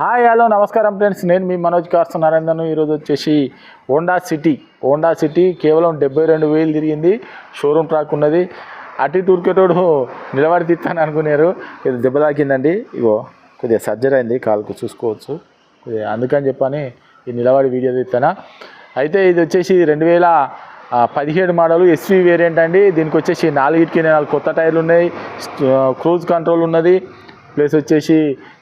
Hi hello నమస్కారం friends. నేను మీ Manoj cars నరేందర్ను. ఈరోజు వచ్చేసి హోండా సిటీ. హోండా సిటీ కేవలం డెబ్బై రెండు వేలు తిరిగింది. షోరూమ్ ట్రాక్ ఉన్నది. అటు టూర్కెటోడు నిలబడి తీస్తాను అనుకున్నారు. ఇది దెబ్బ తాకిందండి. ఇగో కొద్దిగా సర్జరీ అయింది. కాలుకు చూసుకోవచ్చు. కొద్దిగా అందుకని చెప్పని ఈ నిలబడి వీడియో తీస్తానా అయితే ఇది వచ్చేసి రెండు వేల పదిహేడు మోడలు ఎస్వి వేరియంట్ అండి. దీనికి వచ్చేసి నాలుగిటికి నాలుగు కొత్త టైర్లు ఉన్నాయి. క్రూజ్ కంట్రోల్ ఉన్నది. ప్లస్ వచ్చేసి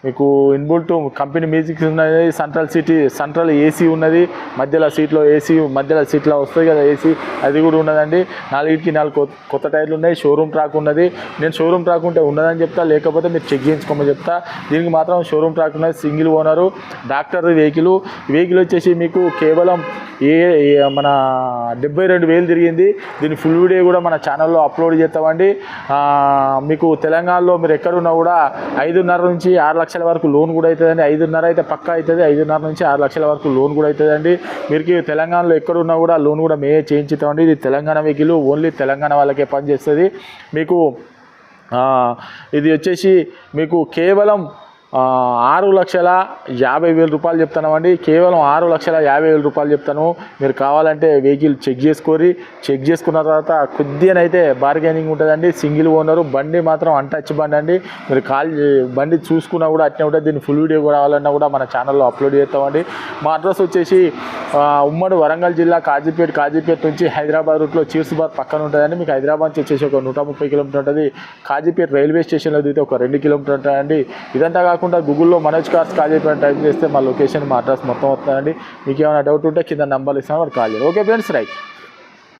మీకు ఇన్బుల్ట్ కంపెనీ మ్యూజిక్ ఉన్నది సెంట్రల్ సిటీ సెంట్రల్ ఏసీ ఉన్నది మధ్యలో సీట్లో ఏసీ మధ్యలో సీట్లో వస్తుంది కదా ఏసీ అది కూడా ఉన్నదండి. నాలుగిటికి నాలుగు కొత్త కొత్త టైర్లు ఉన్నాయి షోరూమ్ ట్రాక్ ఉన్నది. నేను షోరూమ్ ట్రాక్ ఉంటే ఉన్నదని చెప్తా లేకపోతే మీరు చెక్ చేయించుకోమని చెప్తా. దీనికి మాత్రం షోరూమ్ ట్రాక్ ఉన్నది single owner doctor vehicle. Vehicle వచ్చేసి మీకు కేవలం ఏ మన డెబ్బై రెండు వేలు తిరిగింది. దీని ఫుల్ వీడియో కూడా మన ఛానల్లో అప్లోడ్ చేస్తామండి. మీకు తెలంగాణలో మీరు ఎక్కడున్నా కూడా ఐదున్నర నుంచి ఆరు లక్షల వరకు లోన్ కూడా అవుతుందండి ఐదున్నర అయితే పక్కా అవుతుంది ఐదున్నర నుంచి ఆరు లక్షల వరకు లోన్ కూడా అవుతుందండి మీరు తెలంగాణలో ఎక్కడున్నా కూడా లోన్ కూడా మేమే చేయించుతామండి. ఇది తెలంగాణ వెహికల్ ఓన్లీ తెలంగాణ వాళ్ళకే పనిచేస్తుంది. మీకు ఇది వచ్చేసి మీకు కేవలం ఆరు లక్షల యాభై వేల రూపాయలు చెప్తున్నామండి కేవలం ఆరు లక్షల యాభై వేల రూపాయలు చెప్తాను. మీరు కావాలంటే వెహికల్ చెక్ చేసుకోరి. చెక్ చేసుకున్న తర్వాత కొద్దిగానైతే బార్గెనింగ్ ఉంటుందండి. సింగిల్ ఓనరు బండి మాత్రం అన్టచ్ బండి అండి. మీరు కాల్ బండి చూసుకున్నా కూడా అట్నే ఉంటుంది. దీన్ని ఫుల్ వీడియో కావాలన్నా కూడా మన ఛానల్లో అప్లోడ్ చేస్తామండి మా అడ్రస్ వచ్చేసి ఉమ్మడి వరంగల్ జిల్లా కాజీపేట కాజీపేట నుంచి హైదరాబాద్ రూట్లో చీర్సుబాద్ పక్కన ఉంటుందండి. మీకు హైదరాబాద్ నుంచి వచ్చేసి ఒక నూట ముప్పై కిలోమీటర్ ఉంటుంది. కాజీపేట రైల్వే స్టేషన్లో దిగితే ఒక రెండు కిలోమీటర్ ఉంటుందండి. ఇదంతా కాకుండా గూగుల్లో మనోజ్ కార్స్ కాజీపేట టైప్ చేస్తే మా లొకేషన్ మా అడ్రస్ మొత్తం వస్తుందండి. మీకు ఏమైనా డౌట్ ఉంటే కింద నంబర్ ఇస్తాను వాడు కాల్ చేయాలి ఓకే ఫ్రెండ్స్ రైట్